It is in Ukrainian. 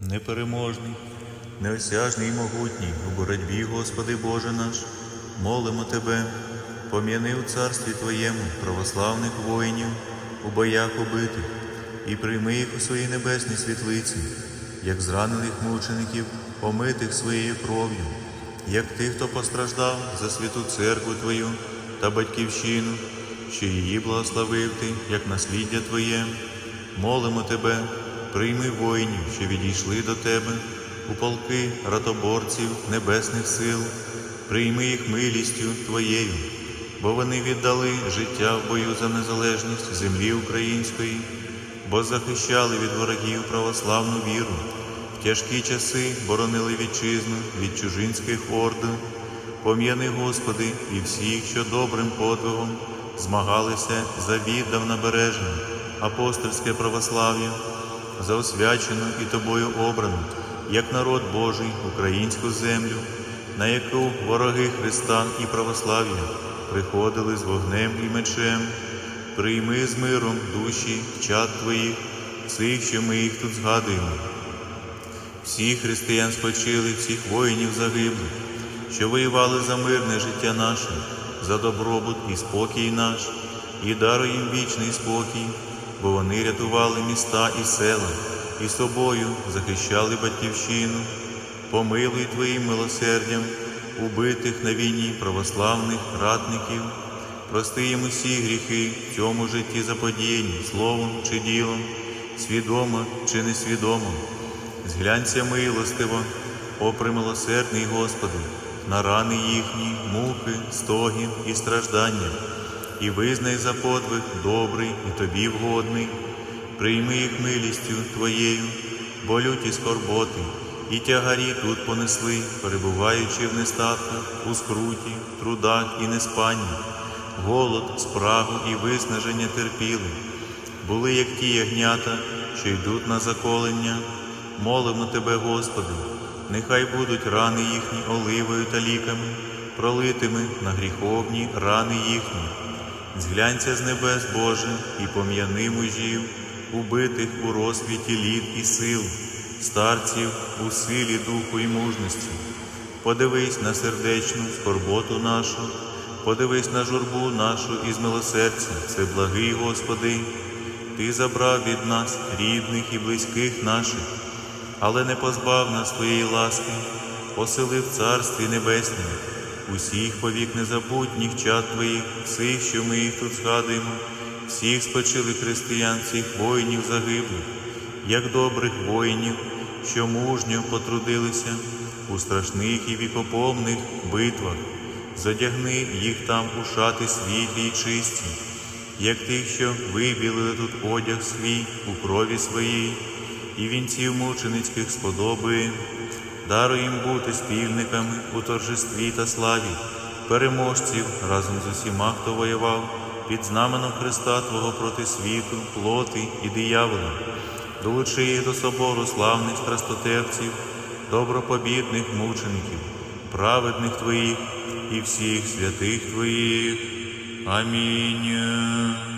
непереможний, неосяжний і могутній у боротьбі, Господи Боже наш, молимо Тебе, пом'яни у царстві Твоєму православних воїнів у боях убитих, і прийми їх у своїй небесній світлиці, як зранених мучеників, омитих своєю кров'ю, як тих, хто постраждав за святу церкву Твою та батьківщину, що її благословив Ти, як насліддя Твоє. Молимо Тебе, прийми воїнів, що відійшли до Тебе, у полки ратоборців небесних сил, прийми їх милістю Твоєю, бо вони віддали життя в бою за незалежність землі української, бо захищали від ворогів православну віру, в тяжкі часи боронили вітчизну від чужинських орд. Пом'яни, Господи, і всіх, що добрим подвигом змагалися за віддавна бережене апостольське православ'я, за освячену і Тобою обрану, як народ Божий, українську землю, на яку вороги Христа і православ'я приходили з вогнем і мечем. Прийми з миром душі чад Твоїх, цих, що ми їх тут згадуємо. Всі християн спочили, всіх воїнів загиблих, що воювали за мирне життя наше, за добробут і спокій наш, і даруй їм вічний спокій, бо вони рятували міста і села, і собою захищали батьківщину. Помилуй Твоїм милосердям убитих на війні православних ратників, прости їм усі гріхи в цьому житті заподіяні, словом чи ділом, свідомо чи несвідомо. Зглянься милостиво, о примилосердний Господи, на рани їхні, муки, стоги і страждання, і визнай за подвиг добрий і тобі вгодний, прийми їх милістю Твоєю, бо люті скорботи, і тягарі тут понесли, перебуваючи в нестатках, у скруті, трудах і неспанні, голод, спрагу і виснаження терпіли, були як ті ягнята, що йдуть на заколення. Молимо Тебе, Господи, нехай будуть рани їхні оливою та ліками, пролитими на гріховні рани їхні. Зглянься з небес, Боже, і пом'яни мужів, убитих у розквіті літ і сил, старців у силі духу і мужності. Подивись на сердечну скорботу нашу, подивись на журбу нашу із милосердя, це благий Господи. Ти забрав від нас рідних і близьких наших, але не позбав нас Твоєї ласки, посели в Царстві Небесному, усіх повік незабутніх чад Твоїх, всіх, що ми їх тут згадуємо, всіх спочили християн, всіх воїнів загиблих, як добрих воїнів, що мужньо потрудилися у страшних і вікоповних битвах, задягни їх там у шати світлі й чисті як тих, що вибілили тут одяг свій у крові своїй, і вінців мученицьких сподобує, даруй їм бути спільниками у торжестві та славі, переможців разом з усіма, хто воював під знаменом Христа Твого проти світу, плоти і диявола, долучи до собору славних страстотерпців, добропобідних мучеників, праведних Твоїх і всіх святих Твоїх. Амінь.